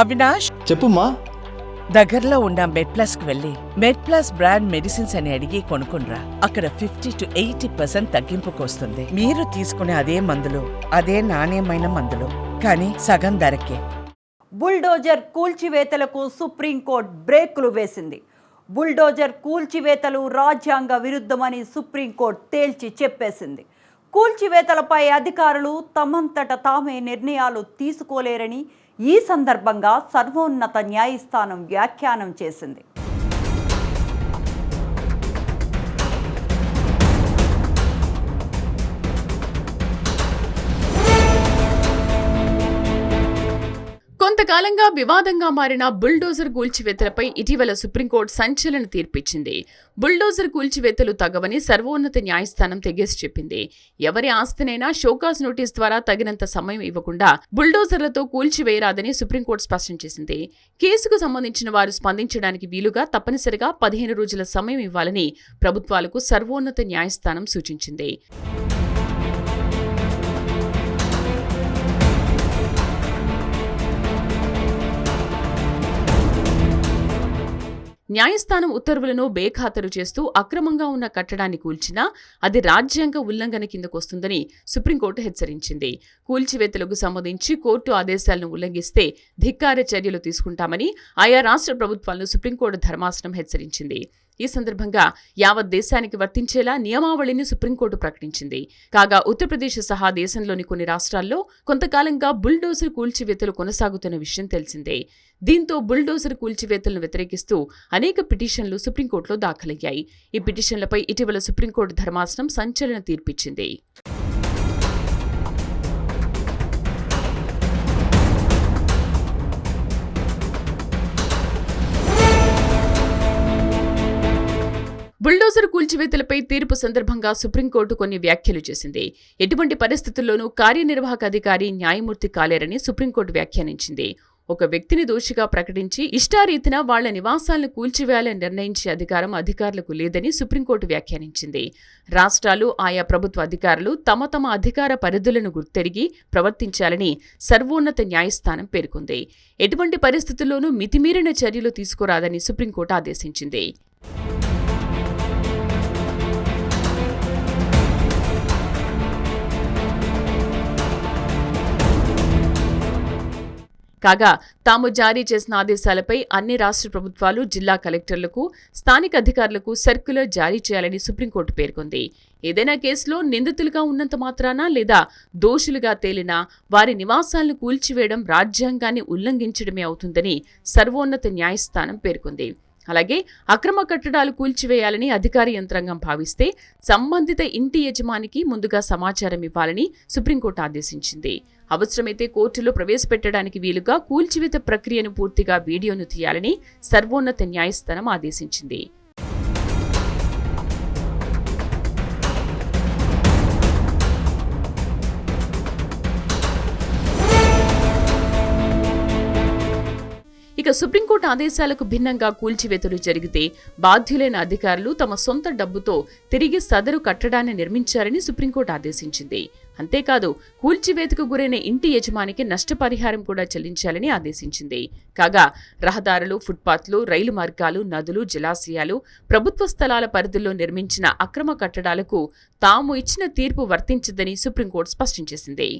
అవినాష్? చెప్పుమా దగ్గరలో ఉన్న మెడ్ ప్లస్కు వెళ్ళి మెడ్ ప్లస్ బ్రాండ్ మెడిసిన్స్ అని అడిగి కొనుక్కునరా అక్కడ ఫిఫ్టీ టు ఎయిటీ పర్సెంట్ తగ్గింపుకు వస్తుంది మీరు తీసుకునే అదే మందులు అదే నాణ్యమైన మందులు. కానీ సగం ధరకే. బుల్డోజర్ కూల్చివేతలకు సుప్రీంకోర్టు బ్రేకులు వేసింది. బుల్డోజర్ కూల్చివేతలు రాజ్యాంగ విరుద్ధమని సుప్రీంకోర్టు తేల్చి చెప్పేసింది. కూల్చివేతలపై అధికారులు తమంతట తామే నిర్ణయాలు తీసుకోలేరని ఈ సందర్భంగా సర్వోన్నత న్యాయస్థానం వ్యాఖ్యానం చేసింది. కొంతకాలంగా వివాదంగా మారిన బుల్డోజర్ కూల్చివేతలపై ఇటీవల సుప్రీంకోర్టు సంచలన తీర్పిచ్చింది. బుల్డోజర్ కూల్చివేతలు తగవని సర్వోన్నత న్యాయస్థానం తెగేసి చెప్పింది. ఎవరి ఆస్తినైనా షోకాస్ నోటీస్ ద్వారా తగినంత సమయం ఇవ్వకుండా బుల్డోజర్లతో కూల్చివేయరాదని సుప్రీంకోర్టు స్పష్టం చేసింది. కేసుకు సంబంధించిన వారు స్పందించడానికి వీలుగా తప్పనిసరిగా పదిహేను రోజుల సమయం ఇవ్వాలని ప్రభుత్వాలకు సర్వోన్నత న్యాయస్థానం సూచించింది. న్యాయస్థానం ఉత్తర్వులను బేఖాతరు చేస్తూ అక్రమంగా ఉన్న కట్టడాన్ని కూల్చినా అది రాజ్యాంగ ఉల్లంఘన కిందకొస్తుందని సుప్రీంకోర్టు హెచ్చరించింది. కూల్చివేతలకు సంబంధించి కోర్టు ఆదేశాలను ఉల్లంఘిస్తే ధిక్కార చర్యలు తీసుకుంటామని ఆయా రాష్ట్ర ప్రభుత్వాలను సుప్రీంకోర్టు ధర్మాసనం హెచ్చరించింది. ఈ సందర్భంగా యావత్ దేశానికి వర్తించేలా నియమావళిని సుప్రీంకోర్టు ప్రకటించింది. కాగా ఉత్తరప్రదేశ్ సహా దేశంలోని కొన్ని రాష్ట్రాల్లో కొంతకాలంగా బుల్డోజర్ కూల్చివేతలు కొనసాగుతున్న విషయం తెలిసిందే. దీంతో బుల్డోజర్ కూల్చివేతలను వ్యతిరేకిస్తూ అనేక పిటిషన్లు సుప్రీంకోర్టులో దాఖలయ్యాయి. ఈ పిటిషన్లపై ఇటీవల సుప్రీంకోర్టు ధర్మాసనం సంచలన తీర్పిచ్చింది. బుల్డోజర్ కూల్చివేతలపై తీర్పు సందర్భంగా సుప్రీంకోర్టు కొన్ని వ్యాఖ్యలు చేసింది. ఎటువంటి పరిస్థితుల్లోనూ కార్యనిర్వాహక అధికారి న్యాయమూర్తి కాలేరని సుప్రీంకోర్టు వ్యాఖ్యానించింది. ఒక వ్యక్తిని దోషిగా ప్రకటించి ఇష్టారీతిన వాళ్ళ నివాసాలను కూల్చివేయాలని నిర్ణయించే అధికారం అధికారులకు లేదని సుప్రీంకోర్టు వ్యాఖ్యానించింది. రాష్ట్రాలు ఆయా ప్రభుత్వ అధికారులు తమ తమ అధికార పరిధులను గుర్తెరిగి ప్రవర్తించాలని సర్వోన్నత న్యాయస్థానం పేర్కొంది. ఎటువంటి పరిస్థితుల్లోనూ మితిమీరిన చర్యలు తీసుకోరాదని సుప్రీంకోర్టు ఆదేశించింది. కాగా తాము జారీ చేసిన ఆదేశాలపై అన్ని రాష్ట్ర ప్రభుత్వాలు జిల్లా కలెక్టర్లకు స్థానిక అధికారులకు సర్క్యులర్ జారీ చేయాలని సుప్రీంకోర్టు పేర్కొంది. ఏదైనా కేసులో నిందితులుగా ఉన్నంత మాత్రాన లేదా దోషులుగా తేలినా వారి నివాసాలను కూల్చివేయడం రాజ్యాంగాన్ని ఉల్లంఘించడమే అవుతుందని సర్వోన్నత న్యాయస్థానం పేర్కొంది. అలాగే అక్రమ కట్టడాలు కూల్చివేయాలని అధికార యంత్రాంగం భావిస్తే సంబంధిత ఇంటి యజమానికి ముందుగా సమాచారం ఇవ్వాలని సుప్రీంకోర్టు ఆదేశించింది. అవసరమైతే కోర్టులో ప్రవేశపెట్టడానికి వీలుగా కూల్చివేత ప్రక్రియను పూర్తిగా వీడియోను తీయాలని సర్వోన్నత న్యాయస్థానం ఆదేశించింది. ఇక సుప్రీంకోర్టు ఆదేశాలకు భిన్నంగా కూల్చివేతలు జరిగితే బాధ్యులైన అధికారులు తమ సొంత డబ్బుతో తిరిగి సదరు కట్టడాన్ని నిర్మించారని సుప్రీంకోర్టు ఆదేశించింది. అంతేకాదు కూల్చివేతకు గురైన ఇంటి యజమానికి నష్టపరిహారం కూడా చెల్లించాలని ఆదేశించింది. కాగా రహదారులు ఫుట్పాత్లు రైలు మార్గాలు నదులు జలాశయాలు ప్రభుత్వ స్థలాల పరిధిలో నిర్మించిన అక్రమ కట్టడాలకు తాము ఇచ్చిన తీర్పు వర్తించదని సుప్రీంకోర్టు స్పష్టం చేసింది.